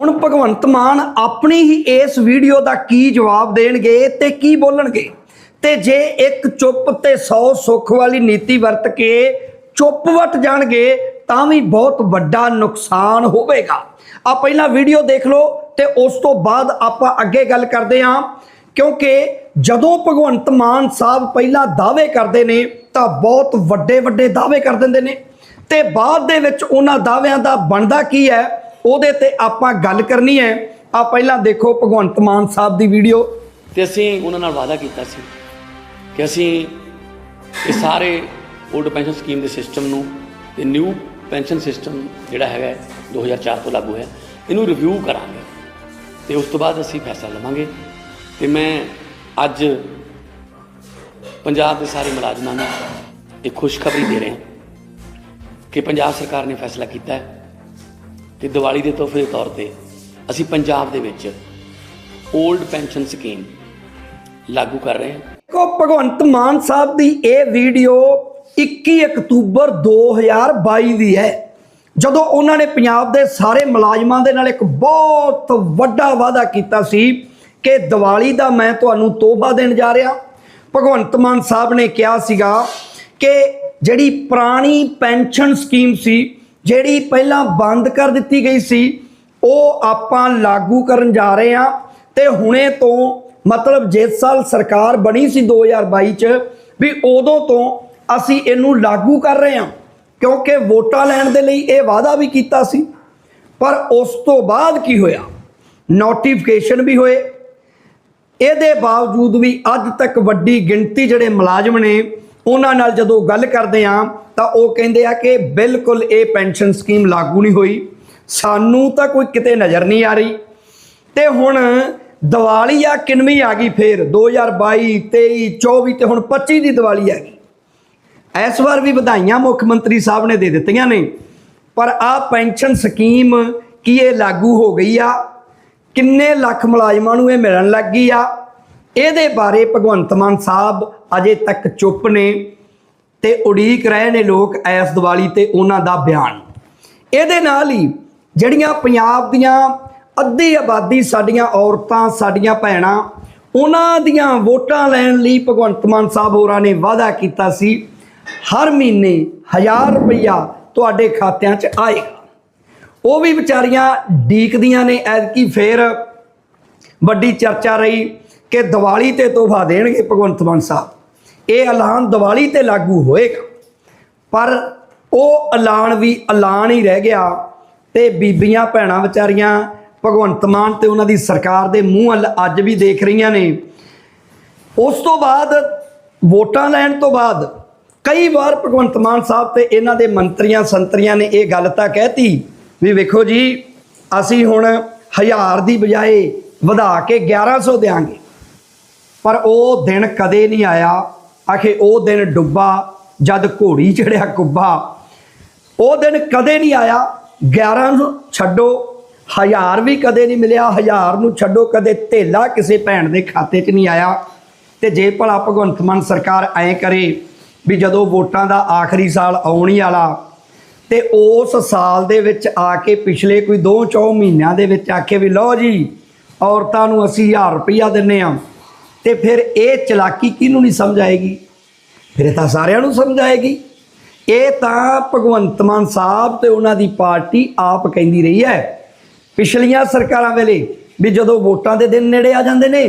ਹੁਣ ਭਗਵੰਤ ਮਾਨ ਆਪਣੀ ਹੀ ਇਸ ਵੀਡੀਓ ਦਾ ਕੀ ਜਵਾਬ ਦੇਣਗੇ ਤੇ ਕੀ ਬੋਲਣਗੇ? ਤੇ ਜੇ ਇੱਕ ਚੁੱਪ ਤੇ 100 ਸੁੱਖ ਵਾਲੀ ਨੀਤੀ ਵਰਤ ਕੇ ਚੁੱਪ ਵਟ ਜਾਣਗੇ, ਤਾਂ ਵੀ ਬਹੁਤ ਵੱਡਾ ਨੁਕਸਾਨ ਹੋਵੇਗਾ। ਆ ਪਹਿਲਾਂ ਵੀਡੀਓ ਦੇਖ ਲਓ ਤੇ ਉਸ ਤੋਂ ਬਾਅਦ ਆਪਾਂ ਅੱਗੇ ਗੱਲ ਕਰਦੇ ਹਾਂ, ਕਿਉਂਕਿ ਜਦੋਂ ਭਗਵੰਤ ਮਾਨ ਸਾਹਿਬ ਪਹਿਲਾਂ ਦਾਅਵੇ ਕਰਦੇ ਨੇ, ਤਾਂ ਬਹੁਤ ਵੱਡੇ ਵੱਡੇ ਦਾਅਵੇ ਕਰ ਦਿੰਦੇ ਨੇ। ਤੇ ਬਾਅਦ ਦੇ ਵਿੱਚ ਉਹਨਾਂ ਦਾਅਵਿਆਂ ਦਾ ਬਣਦਾ ਕੀ ਹੈ? ਉਹਦੇ ਤੇ ਆਪਾਂ ਗੱਲ ਕਰਨੀ ਹੈ। ਆ ਪਹਿਲਾਂ ਦੇਖੋ ਭਗਵੰਤ ਮਾਨ ਸਾਹਿਬ ਦੀ ਵੀਡੀਓ। ਤੇ ਅਸੀਂ ਉਹਨਾਂ ਨਾਲ ਵਾਅਦਾ ਕੀਤਾ ਸੀ ਕਿ ਅਸੀਂ ਇਹ ਸਾਰੇ 올ਡ ਪੈਨਸ਼ਨ ਸਕੀਮ ਦੇ ਸਿਸਟਮ ਨੂੰ ਤੇ ਨਿਊ ਪੈਨਸ਼ਨ ਸਿਸਟਮ ਜਿਹੜਾ ਹੈਗਾ ਹੈ, 2004 ਤੋਂ ਲਾਗੂ ਹੈ ਇਹਨੂੰ ਰਿਵਿਊ ਕਰਾਂਗੇ। ਤੇ ਉਸ ਤੋਂ ਬਾਅਦ ਅਸੀਂ ਫੈਸਲਾ ਲਵਾਂਗੇ। ਤੇ ਮੈਂ ਅੱਜ ਪੰਜਾਬ ਦੇ ਸਾਰੇ ਮੁਲਾਜ਼ਮਾਂ ਨੂੰ ਇਹ ਖੁਸ਼ਖਬਰੀ ਦੇ ਰਿਹਾ ਕਿ ਪੰਜਾਬ ਸਰਕਾਰ ਨੇ ਫੈਸਲਾ ਕੀਤਾ ਹੈ। ਕਿ ਦੀਵਾਲੀ ਦੇ ਤੋਹਫੇ ਦੇ ਤੌਰ ਤੇ ਅਸੀਂ ਪੰਜਾਬ ਦੇ ਵਿੱਚ 올ਡ ਪੈਨਸ਼ਨ ਸਕੀਮ ਲਾਗੂ ਕਰ ਰਹੇ ਹਾਂ। ਦੇਖੋ, ਭਗਵੰਤ ਮਾਨ ਸਾਹਿਬ ਦੀ ਇਹ ਵੀਡੀਓ 21 ਅਕਤੂਬਰ 2022 ਦੀ ਹੈ। ਜਦੋਂ ਉਹਨਾਂ ਨੇ ਪੰਜਾਬ ਦੇ ਸਾਰੇ ਮੁਲਾਜ਼ਮਾਂ ਦੇ ਨਾਲ ਇੱਕ ਬਹੁਤ ਵੱਡਾ ਵਾਅਦਾ ਕੀਤਾ ਸੀ ਕਿ ਦੀਵਾਲੀ ਦਾ ਮੈਂ ਤੁਹਾਨੂੰ ਤੋਹਫਾ ਦੇਣ ਜਾ ਰਿਹਾ। ਭਗਵੰਤ ਮਾਨ ਸਾਹਿਬ ਨੇ ਕਿਹਾ ਸੀਗਾ ਕਿ ਜਿਹੜੀ ਪੁਰਾਣੀ ਪੈਨਸ਼ਨ ਸਕੀਮ ਸੀ ਜਿਹੜੀ ਪਹਿਲਾਂ ਬੰਦ ਕਰ ਦਿੱਤੀ ਗਈ ਸੀ, ਉਹ ਆਪਾਂ ਲਾਗੂ ਕਰਨ ਜਾ ਰਹੇ ਹਾਂ। ਤੇ ਹੁਣੇ ਤੋਂ ਮਤਲਬ ਜਿਸ ਸਾਲ ਸਰਕਾਰ ਬਣੀ ਸੀ 2022 ਚ, ਵੀ ਉਦੋਂ ਤੋਂ ਅਸੀਂ ਇਹਨੂੰ ਲਾਗੂ ਕਰ ਰਹੇ ਹਾਂ, ਕਿਉਂਕਿ ਵੋਟਾਂ ਲੈਣ ਦੇ ਲਈ ਇਹ ਵਾਅਦਾ ਵੀ ਕੀਤਾ ਸੀ। ਪਰ ਉਸ ਤੋਂ ਬਾਅਦ ਕੀ ਹੋਇਆ? ਨੋਟੀਫਿਕੇਸ਼ਨ ਵੀ ਹੋਏ। ਇਹਦੇ ਬਾਵਜੂਦ ਵੀ ਅੱਜ ਤੱਕ ਵੱਡੀ ਗਿਣਤੀ ਜਿਹੜੇ ਮੁਲਾਜ਼ਮ ਨੇ ਉਹਨਾਂ ਨਾਲ ਜਦੋਂ ਗੱਲ ਕਰਦੇ ਆ ਤਾਂ ਉਹ ਕਹਿੰਦੇ ਆ ਕਿ ਬਿਲਕੁਲ ਇਹ ਪੈਨਸ਼ਨ ਸਕੀਮ ਲਾਗੂ ਨਹੀਂ ਹੋਈ। ਸਾਨੂੰ ਤਾਂ ਕੋਈ ਕਿਤੇ ਨਜ਼ਰ ਨਹੀਂ ਆ ਰਹੀ। ਤੇ ਹੁਣ ਦੀਵਾਲੀ ਆ, ਕਿੰਨਵੀਂ ਆ ਗਈ ਫੇਰ? 2022 23 24 ਤੇ ਹੁਣ 25 ਦੀ ਦੀਵਾਲੀ ਆ ਗਈ। ਇਸ ਵਾਰ ਵੀ ਵਧਾਈਆਂ ਮੁੱਖ ਮੰਤਰੀ ਸਾਹਿਬ ਨੇ ਦੇ ਦਿੱਤੀਆਂ ਨੇ। ਪਰ ਆ ਪੈਨਸ਼ਨ ਸਕੀਮ ਕੀ ਇਹ ਲਾਗੂ ਹੋ ਗਈ ਆ? ਕਿੰਨੇ ਲੱਖ ਮੁਲਾਜ਼ਮਾਂ ਨੂੰ ਇਹ ਮਿਲਣ ਲੱਗ ਗਈ ਆ? ਇਹਦੇ ਬਾਰੇ ਭਗਵੰਤ ਮਾਨ ਸਾਹਿਬ ਅਜੇ ਤੱਕ ਚੁੱਪ ਨੇ ਤੇ ਉਡੀਕ ਰਹੇ ਨੇ ਲੋਕ ਐਸ ਦੀਵਾਲੀ ਤੇ ਉਹਨਾਂ ਦਾ ਬਿਆਨ। ਇਹਦੇ ਨਾਲ ਹੀ ਜਿਹੜੀਆਂ ਪੰਜਾਬ ਦੀਆਂ ਅੱਧੀ ਆਬਾਦੀ ਸਾਡੀਆਂ ਔਰਤਾਂ, ਸਾਡੀਆਂ ਭੈਣਾਂ, ਉਹਨਾਂ ਦੀਆਂ ਵੋਟਾਂ ਲੈਣ ਲਈ ਭਗਵੰਤ ਮਾਨ ਸਾਹਿਬ ਹੋਰਾਂ ਨੇ ਵਾਅਦਾ ਕੀਤਾ ਸੀ, ਹਰ ਮਹੀਨੇ 1000 ਰੁਪਇਆ ਤੁਹਾਡੇ ਖਾਤਿਆਂ 'ਚ ਆਏਗਾ। ਉਹ ਵੀ ਵਿਚਾਰੀਆਂ ਡੀਕਦੀਆਂ ਨੇ, ਐਤਕੀ ਫੇਰ ਵੱਡੀ ਚਰਚਾ ਰਹੀ। ਕਿ ਦੀਵਾਲੀ ਤੇ ਤੋਹਫਾ ਦੇਣਗੇ ਭਗਵੰਤ ਮਾਨ ਸਾਹਿਬ। ਇਹ ਐਲਾਨ ਦੀਵਾਲੀ ਤੇ ਲਾਗੂ ਹੋਏਗਾ। ਪਰ ਉਹ ਐਲਾਨ ਵੀ ਐਲਾਨ ਹੀ ਰਹਿ ਗਿਆ ਤੇ ਬੀਬੀਆਂ ਭੈਣਾਂ ਵਿਚਾਰੀਆਂ ਭਗਵੰਤ ਮਾਨ ਤੇ ਉਹਨਾਂ ਦੀ ਸਰਕਾਰ ਦੇ ਮੂੰਹ ਵੱਲ ਅੱਜ ਵੀ ਦੇਖ ਰਹੀਆਂ ਨੇ। ਉਸ ਤੋਂ ਬਾਅਦ ਵੋਟਾਂ ਲੈਣ ਤੋਂ ਬਾਅਦ ਕਈ ਵਾਰ ਭਗਵੰਤ ਮਾਨ ਸਾਹਿਬ ਤੇ ਇਹਨਾਂ ਦੇ ਮੰਤਰੀਆਂ ਸੰਤਰੀਆਂ ਨੇ ਇਹ ਗੱਲ ਤਾਂ ਕਹਿਤੀ ਵੀ ਵੇਖੋ ਜੀ, ਅਸੀਂ ਹੁਣ 1000 ਦੀ ਬਜਾਏ ਵਧਾ ਕੇ 1100 ਦੇਾਂਗੇ ਪਰ ਉਹ ਦਿਨ ਕਦੇ ਨਹੀਂ ਆਇਆ। ਆਖੇ ਉਹ ਦਿਨ ਡੁੱਬਾ, ਜਦ ਘੋੜੀ ਚੜਿਆ ਕੁੱਬਾ। ਉਹ ਦਿਨ ਕਦੇ ਨਹੀਂ ਆਇਆ। 11 ਨੂੰ ਛੱਡੋ, ਹਜ਼ਾਰ ਵੀ ਕਦੇ ਨਹੀਂ ਮਿਲਿਆ। ਹਜ਼ਾਰ ਨੂੰ ਛੱਡੋ, ਕਦੇ ਧੇਲਾ ਕਿਸੇ ਭੈਣ ਦੇ ਖਾਤੇ 'ਚ ਨਹੀਂ ਆਇਆ। ਤੇ ਜੇ ਭਲਾ ਭਗਵੰਤ ਮਾਨ ਸਰਕਾਰ ਐਂ ਕਰੇ ਵੀ ਜਦੋਂ ਵੋਟਾਂ ਦਾ ਆਖਰੀ ਸਾਲ ਆਉਣ ਹੀ ਵਾਲਾ, ਤੇ ਉਸ ਸਾਲ ਦੇ ਵਿੱਚ ਆ ਕੇ ਪਿਛਲੇ ਕੋਈ 2-4 ਮਹੀਨਿਆਂ ਦੇ ਵਿੱਚ ਆਖੇ ਵੀ ਲਓ ਜੀ, ਔਰਤਾਂ ਨੂੰ ਅਸੀਂ 1000 ਰੁਪਈਆ ਦਿੰਨੇ ਆ। ਤੇ ਫਿਰ ਇਹ ਚਲਾਕੀ ਕਿਹਨੂੰ ਨਹੀਂ ਸਮਝ ਆਏਗੀ? ਫਿਰ ਇਹ ਤਾਂ ਸਾਰਿਆਂ ਨੂੰ ਸਮਝ ਆਏਗੀ। ਇਹ ਤਾਂ ਭਗਵੰਤ ਮਾਨ ਸਾਹਿਬ ਤੇ ਉਹਨਾਂ ਦੀ ਪਾਰਟੀ ਆਪ ਕਹਿੰਦੀ ਰਹੀ ਹੈ। ਪਿਛਲੀਆਂ ਸਰਕਾਰਾਂ ਵੇਲੇ ਵੀ ਜਦੋਂ ਵੋਟਾਂ ਦੇ ਦਿਨ ਨੇੜੇ ਆ ਜਾਂਦੇ ਨੇ,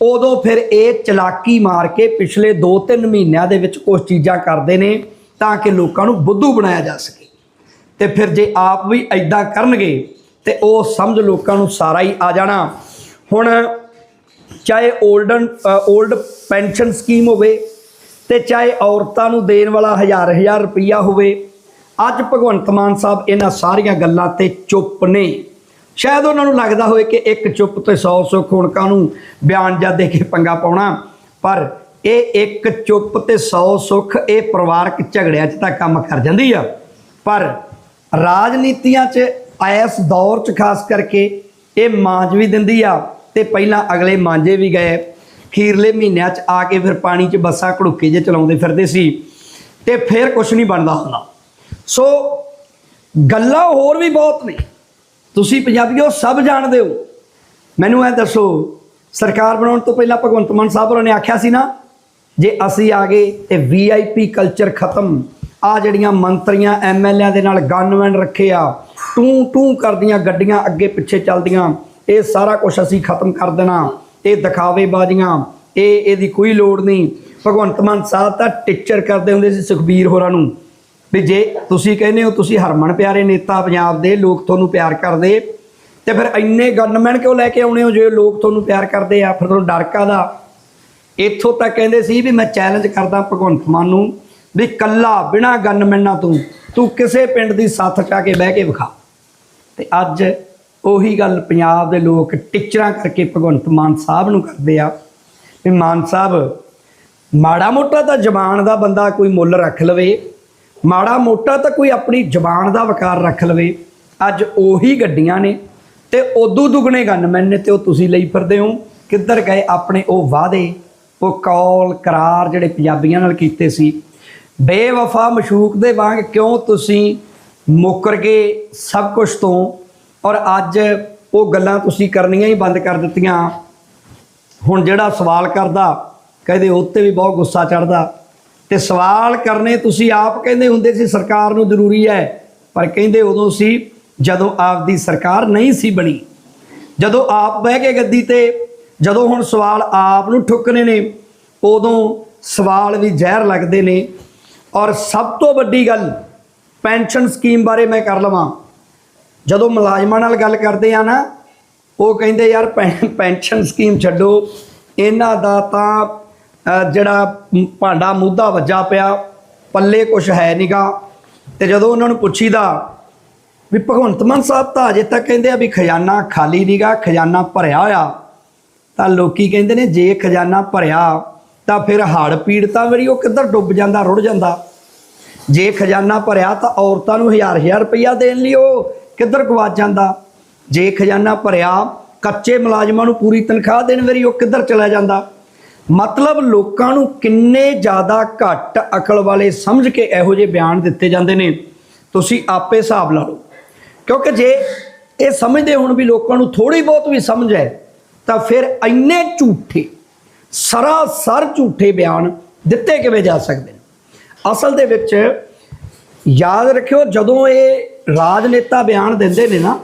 ਉਦੋਂ ਫਿਰ ਇਹ ਚਲਾਕੀ ਮਾਰ ਕੇ ਪਿਛਲੇ 2-3 ਮਹੀਨਿਆਂ ਦੇ ਵਿੱਚ ਕੁਝ ਚੀਜ਼ਾਂ ਕਰਦੇ ਨੇ ਤਾਂ ਕਿ ਲੋਕਾਂ ਨੂੰ ਬੁੱਧੂ ਬਣਾਇਆ ਜਾ ਸਕੇ। ਤੇ ਫਿਰ ਜੇ ਆਪ ਵੀ ਐਦਾਂ ਕਰਨਗੇ ਤੇ ਉਹ ਸਮਝ ਲੋਕਾਂ ਨੂੰ ਸਾਰਾ ਹੀ ਆ ਜਾਣਾ। ਹੁਣ ਚਾਹੇ 올ਡਨ 올ਡ ਪੈਨਸ਼ਨ ਸਕੀਮ ਹੋਵੇ ਤੇ ਚਾਹੇ ਔਰਤਾਂ ਨੂੰ ਦੇਣ ਵਾਲਾ ਹਜ਼ਾਰ ਹਜ਼ਾਰ ਰੁਪਈਆ ਹੋਵੇ, ਅੱਜ ਭਗਵੰਤ ਮਾਨ ਸਾਹਿਬ ਇਹਨਾਂ ਸਾਰੀਆਂ ਗੱਲਾਂ ਤੇ ਚੁੱਪ ਨੇ। ਸ਼ਾਇਦ ਉਹਨਾਂ ਨੂੰ ਲੱਗਦਾ ਹੋਵੇ ਕਿ ਇੱਕ ਚੁੱਪ ਤੇ 100 ਸੁੱਖ ਹੁਣ ਨੂੰ ਬਿਆਨ ਜਾਂ ਦੇ ਕੇ ਪੰਗਾ ਪਾਉਣਾ, ਪਰ ਇਹ ਇੱਕ ਚੁੱਪ ਤੇ 100 ਸੁੱਖ ਇਹ ਪਰਿਵਾਰਕ ਝਗੜਿਆਂ 'ਚ ਤਾਂ ਕੰਮ ਕਰ ਜਾਂਦੀ ਆ। ਪਰ ਰਾਜਨੀਤੀਆਂ 'ਚ ਇਸ ਦੌਰ 'ਚ ਖਾਸ ਕਰਕੇ ਇਹ ਮਾਂਜ ਵੀ ਦਿੰਦੀ ਆ ਤੇ ਪਹਿਲਾਂ ਅਗਲੇ ਮਾਂਜੇ ਵੀ ਗਏ। ਖੀਰਲੇ ਮਹੀਨਿਆਂ 'ਚ ਆ ਕੇ ਫਿਰ ਪਾਣੀ 'ਚ ਬੱਸਾਂ ਘੜੁੱਕੇ ਜੇ ਚਲਾਉਂਦੇ ਫਿਰਦੇ ਸੀ ਤੇ ਫਿਰ ਕੁਝ ਨਹੀਂ ਬਣਦਾ ਹੁੰਦਾ। ਸੋ ਗੱਲਾਂ ਹੋਰ ਵੀ ਬਹੁਤ ਨੇ। ਤੁਸੀਂ ਪੰਜਾਬੀਓ ਸਭ ਜਾਣਦੇ ਹੋ। ਮੈਨੂੰ ਇਹ ਦੱਸੋ, ਸਰਕਾਰ ਬਣਾਉਣ ਤੋਂ ਪਹਿਲਾਂ ਭਗਵੰਤ ਮਾਨ ਸਾਹਿਬ ਹੋਰਾਂ ਨੇ ਆਖਿਆ ਸੀ ਨਾ, ਜੇ ਅਸੀਂ ਆ ਗਏ ਤੇ ਵੀਆਈਪੀ ਕਲਚਰ ਖਤਮ। ਆ ਜਿਹੜੀਆਂ ਮੰਤਰੀਆਂ ਐਮਐਲਏਆਂ ਦੇ ਨਾਲ ਗਨਮੈਨ ਰੱਖੇ ਆ ਟੂ ਟੂ ਕਰਦੀਆਂ ਗੱਡੀਆਂ ਅੱਗੇ ਪਿੱਛੇ ਚੱਲਦੀਆਂ। ਇਹ ਸਾਰਾ ਕੁਝ ਅਸੀਂ ਖਤਮ ਕਰ ਦੇਣਾ। ਇਹ ਦਿਖਾਵੇਬਾਜ਼ੀਆਂ, ਇਹ ਇਹਦੀ ਕੋਈ ਲੋੜ ਨਹੀਂ। ਭਗਵੰਤ ਮਾਨ ਸਾਹਿਬ ਤਾਂ ਟੀਚਰ ਕਰਦੇ ਹੁੰਦੇ ਸੀ ਸੁਖਬੀਰ ਹੋਰਾਂ ਨੂੰ ਵੀ ਜੇ ਤੁਸੀਂ ਕਹਿੰਦੇ ਹੋ ਤੁਸੀਂ ਹਰਮਨ ਪਿਆਰੇ ਨੇਤਾ, ਪੰਜਾਬ ਦੇ ਲੋਕ ਤੁਹਾਨੂੰ ਪਿਆਰ ਕਰਦੇ, ਤੇ ਫਿਰ ਇੰਨੇ ਗਨਮੈਨ ਕਿਉਂ ਲੈ ਕੇ ਆਉਣੇ ਹੋ ਜੇ ਲੋਕ ਤੁਹਾਨੂੰ ਪਿਆਰ ਕਰਦੇ ਆ? ਫਿਰ ਤੁਹਾਨੂੰ ਡਰ ਕਾਹਦਾ? ਇੱਥੋਂ ਤੱਕ ਕਹਿੰਦੇ ਸੀ ਵੀ ਮੈਂ ਚੈਲੰਜ ਕਰਦਾ ਭਗਵੰਤ ਮਾਨ ਨੂੰ ਵੀ ਕੱਲਾ ਬਿਨਾ ਗਨਮੈਨਾਂ ਤੋਂ ਤੂੰ ਕਿਸੇ ਪਿੰਡ ਦੀ ਸੱਥ ਚਾ ਕੇ ਬਹਿ ਕੇ ਵਿਖਾ। ਤੇ ਅੱਜ ਉਹੀ ਗੱਲ ਪੰਜਾਬ ਦੇ ਲੋਕ ਟੀਚਰਾਂ ਕਰਕੇ ਭਗਵੰਤ ਮਾਨ ਸਾਹਿਬ ਨੂੰ ਕਰਦੇ ਆ, ਵੀ ਮਾਨ ਸਾਹਿਬ, ਮਾੜਾ ਮੋਟਾ ਤਾਂ ਜ਼ਬਾਨ ਦਾ ਬੰਦਾ ਕੋਈ ਮੁੱਲ ਰੱਖ ਲਵੇ, ਮਾੜਾ ਮੋਟਾ ਤਾਂ ਕੋਈ ਆਪਣੀ ਜ਼ਬਾਨ ਦਾ ਵਕਾਰ ਰੱਖ ਲਵੇ। ਅੱਜ ਉਹੀ ਗੱਡੀਆਂ ਨੇ ਤੇ ਉਦੋਂ ਦੁੱਗਣੇ ਗਨਮੈਨ ਨੇ ਤੇ ਉਹ ਤੁਸੀਂ ਲਈ ਫਿਰਦੇ ਹੋ। ਕਿੱਧਰ ਗਏ ਆਪਣੇ ਉਹ ਵਾਅਦੇ? ਉਹ ਕੌਲ ਕਰਾਰ ਜਿਹੜੇ ਪੰਜਾਬੀਆਂ ਨਾਲ ਕੀਤੇ ਸੀ। ਬੇਵਫਾ ਮਸ਼ੂਕ ਦੇ ਵਾਂਗ ਕਿਉਂ ਤੁਸੀਂ ਮੁੱਕਰ ਕੇ ਸਭ ਕੁਝ ਤੋਂ? ਔਰ ਅੱਜ ਉਹ ਗੱਲਾਂ ਤੁਸੀਂ ਕਰਨੀਆਂ ਹੀ ਬੰਦ ਕਰ ਦਿੱਤੀਆਂ। ਹੁਣ ਜਿਹੜਾ ਸਵਾਲ ਕਰਦਾ, ਕਹਿੰਦੇ ਉੱਤੇ ਵੀ ਬਹੁਤ ਗੁੱਸਾ ਚੜਦਾ ਤੇ ਸਵਾਲ ਕਰਨੇ ਤੁਸੀਂ ਆਪ ਕਹਿੰਦੇ ਹੁੰਦੇ ਸੀ ਸਰਕਾਰ ਨੂੰ ਜ਼ਰੂਰੀ ਹੈ, ਪਰ ਕਹਿੰਦੇ ਉਦੋਂ ਸੀ ਜਦੋਂ ਆਪ ਦੀ ਸਰਕਾਰ ਨਹੀਂ ਸੀ ਬਣੀ। ਜਦੋਂ ਆਪ ਬਹਿ ਕੇ ਗੱਦੀ ਤੇ, ਜਦੋਂ ਹੁਣ ਸਵਾਲ ਆਪ ਨੂੰ ਠੁੱਕਣੇ ਨੇ, ਉਦੋਂ ਸਵਾਲ ਵੀ ਜ਼ਹਿਰ ਲੱਗਦੇ ਨੇ। ਔਰ ਸਭ ਤੋਂ ਵੱਡੀ ਗੱਲ ਪੈਨਸ਼ਨ ਸਕੀਮ ਬਾਰੇ ਮੈਂ ਕਰ ਲਵਾਂ। ਜਦੋਂ ਮੁਲਾਜ਼ਮਾਂ ਨਾਲ ਗੱਲ ਕਰਦੇ ਆ ਨਾ, ਉਹ ਕਹਿੰਦੇ ਯਾਰ ਪੈ- ਪੈਨਸ਼ਨ ਸਕੀਮ ਛੱਡੋ, ਇਹਨਾਂ ਦਾ ਤਾਂ ਜਿਹੜਾ ਭਾਂਡਾ ਮੁੱਦਾ ਵੱਜਾ ਪਿਆ, ਪੱਲੇ ਕੁਝ ਹੈ ਨੀਗਾ। ਤੇ ਜਦੋਂ ਉਹਨਾਂ ਨੂੰ ਪੁੱਛੀਦਾ ਵੀ ਭਗਵੰਤ ਮਾਨ ਸਾਹਿਬ ਤਾਂ ਅਜੇ ਤੱਕ ਕਹਿੰਦੇ ਆ ਵੀ ਖਜ਼ਾਨਾ ਖਾਲੀ ਨੀਗਾ, ਖਜ਼ਾਨਾ ਭਰਿਆ ਹੋਇਆ। ਤਾਂ ਲੋਕੀ ਕਹਿੰਦੇ ਨੇ ਜੇ ਖਜ਼ਾਨਾ ਭਰਿਆ, ਤਾਂ ਫਿਰ ਹੜ ਪੀੜਤਾਂ ਵਰੀ ਉਹ ਕਿੱਧਰ ਡੁੱਬ ਜਾਂਦਾ, ਰੁੜ ਜਾਂਦਾ। ਜੇ ਖਜ਼ਾਨਾ ਭਰਿਆ ਤਾਂ ਔਰਤਾਂ ਨੂੰ ਹਜ਼ਾਰ ਹਜ਼ਾਰ ਰੁਪਈਆ ਦੇਣ ਲਈ ਉਹ ਕਿੱਧਰ ਗਵਾਚ ਜਾਂਦਾ? ਜੇ ਖਜ਼ਾਨਾ ਭਰਿਆ, ਕੱਚੇ ਮੁਲਾਜ਼ਮਾਂ ਨੂੰ ਪੂਰੀ ਤਨਖਾਹ ਦੇਣ ਵੇਰੀ ਉਹ ਕਿੱਧਰ ਚਲਾ ਜਾਂਦਾ? ਮਤਲਬ ਲੋਕਾਂ ਨੂੰ ਕਿੰਨੇ ਜ਼ਿਆਦਾ ਘੱਟ ਅਕਲ ਵਾਲੇ ਸਮਝ ਕੇ ਇਹੋ ਜਿਹੇ ਬਿਆਨ ਦਿੱਤੇ ਜਾਂਦੇ ਨੇ। ਤੁਸੀਂ ਆਪੇ ਹਿਸਾਬ ਲਾ ਲਓ। ਕਿਉਂਕਿ ਜੇ ਇਹ ਸਮਝਦੇ ਹੁਣ ਵੀ ਲੋਕਾਂ ਨੂੰ ਥੋੜੀ ਬਹੁਤ ਵੀ ਸਮਝ ਹੈ, ਤਾਂ ਫਿਰ ਇੰਨੇ ਝੂਠੇ, ਸਰਾਸਰ ਝੂਠੇ ਬਿਆਨ ਦਿੱਤੇ ਕਿਵੇਂ ਜਾ ਸਕਦੇ ਨੇ? ਅਸਲ ਦੇ ਵਿੱਚ ਯਾਦ ਰੱਖਿਓ, ਜਦੋਂ ਇਹ ਰਾਜਨੇਤਾ ਬਿਆਨ ਦਿੰਦੇ ਨੇ ਨਾ,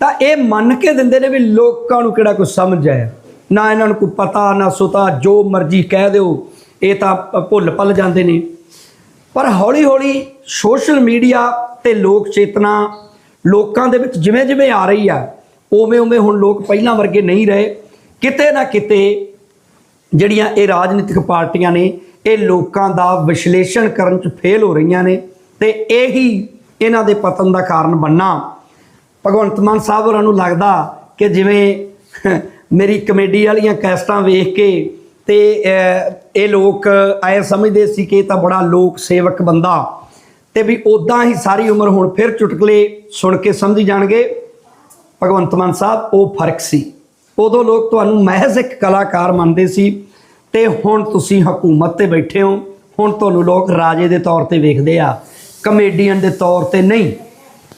ਤਾਂ ਇਹ ਮੰਨ ਕੇ ਦਿੰਦੇ ਨੇ ਵੀ ਲੋਕਾਂ ਨੂੰ ਕਿਹੜਾ ਕੁਝ ਸਮਝ ਆਇਆ। ਨਾ ਇਹਨਾਂ ਨੂੰ ਕੋਈ ਪਤਾ, ਨਾ ਸੁਤਾ, ਜੋ ਮਰਜ਼ੀ ਕਹਿ ਦਿਓ, ਇਹ ਤਾਂ ਭੁੱਲ ਭੱਲ ਜਾਂਦੇ ਨੇ। ਪਰ ਹੌਲੀ ਹੌਲੀ ਸੋਸ਼ਲ ਮੀਡੀਆ ਤੇ ਲੋਕ ਚੇਤਨਾ ਲੋਕਾਂ ਦੇ ਵਿੱਚ ਜਿਵੇਂ ਜਿਵੇਂ ਆ ਰਹੀ ਆ ਉਵੇਂ ਉਵੇਂ ਹੁਣ ਲੋਕ ਪਹਿਲਾਂ ਵਰਗੇ ਨਹੀਂ ਰਹੇ। ਕਿਤੇ ਨਾ ਕਿਤੇ ਜਿਹੜੀਆਂ ਇਹ ਰਾਜਨੀਤਿਕ ਪਾਰਟੀਆਂ ਨੇ, ਇਹ ਲੋਕਾਂ ਦਾ ਵਿਸ਼ਲੇਸ਼ਣ ਕਰਨ 'ਚ ਫੇਲ ਹੋ ਰਹੀਆਂ ਨੇ। ਤੇ ਇਹੀ ਇਹਨਾਂ ਦੇ ਪਤਨ ਦਾ ਕਾਰਨ ਬੰਨਾ ਭਗਵੰਤ ਮਾਨ ਸਾਹਿਬ ਹੋਰਾਂ ਨੂੰ ਲੱਗਦਾ ਕਿ ਜਿਵੇਂ ਮੇਰੀ ਕਮੇਡੀ ਵਾਲੀਆਂ ਕੈਸਟਾਂ ਵੇਖ ਕੇ ਤੇ ਇਹ ਲੋਕ ਐ ਸਮਝਦੇ ਸੀ ਕਿ ਇਹ ਤਾਂ ਬੜਾ ਲੋਕ ਸੇਵਕ ਬੰਦਾ। ਤੇ ਵੀ ਉਦਾਂ ਹੀ ਸਾਰੀ ਉਮਰ ਹੁਣ ਫਿਰ ਚੁਟਕਲੇ ਸੁਣ ਕੇ ਸਮਝ ਜਾਣਗੇ। ਭਗਵੰਤ ਮਾਨ ਸਾਹਿਬ, ਉਹ ਫ਼ਰਕ ਸੀ। ਉਦੋਂ ਲੋਕ ਤੁਹਾਨੂੰ ਮਹਿਜ਼ ਇੱਕ ਕਲਾਕਾਰ ਮੰਨਦੇ ਸੀ ਤੇ ਹੁਣ ਤੁਸੀਂ ਹਕੂਮਤ ਤੇ ਬੈਠੇ ਹੋ। ਹੁਣ ਤੁਹਾਨੂੰ ਲੋਕ ਰਾਜੇ ਦੇ ਤੌਰ ਤੇ ਵੇਖਦੇ ਆ। ਕਮੇਡੀਅਨ ਦੇ ਤੌਰ ਤੇ ਨਹੀਂ।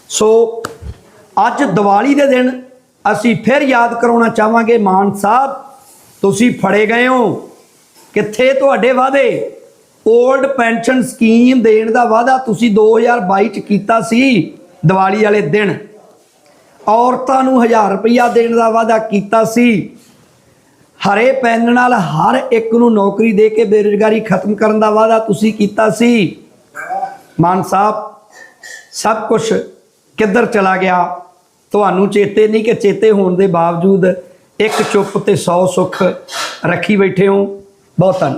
ਸੋ ਅੱਜ ਦੀਵਾਲੀ ਦੇ ਦਿਨ ਅਸੀਂ ਫਿਰ ਯਾਦ ਕਰਾਉਣਾ ਚਾਹਾਂਗੇ, ਮਾਨ ਸਾਹਿਬ, ਤੁਸੀਂ ਫੜੇ ਗਏ ਹੋ। ਕਿੱਥੇ ਤੁਹਾਡੇ ਵਾਅਦੇ? 올ਡ ਪੈਨਸ਼ਨ ਸਕੀਮ ਦੇਣ ਦਾ ਵਾਅਦਾ ਤੁਸੀਂ 2022 ਚ ਕੀਤਾ ਸੀ ਦੀਵਾਲੀ ਵਾਲੇ ਦਿਨ। ਔਰਤਾਂ ਨੂੰ 1000 ਰੁਪਇਆ ਦੇਣ ਦਾ ਵਾਅਦਾ ਕੀਤਾ ਸੀ। ਹਰੇ ਪੈਨ ਨਾਲ ਹਰ ਇੱਕ ਨੂੰ ਨੌਕਰੀ ਦੇ ਕੇ ਬੇਰੁਜ਼ਗਾਰੀ ਖਤਮ ਕਰਨ ਦਾ ਵਾਅਦਾ ਤੁਸੀਂ ਕੀਤਾ ਸੀ। ਮਾਨ ਸਾਹਿਬ, ਸਭ ਕੁਝ ਕਿੱਧਰ ਚਲਾ ਗਿਆ? ਤੁਹਾਨੂੰ ਚੇਤੇ ਨਹੀਂ ਕਿ ਚੇਤੇ ਹੋਣ ਦੇ ਬਾਵਜੂਦ ਇੱਕ ਚੁੱਪ ਤੇ 100 ਸੁੱਖ ਰੱਖੀ ਬੈਠੇ ਹੋ? ਬਹੁਤ ਧੰਨ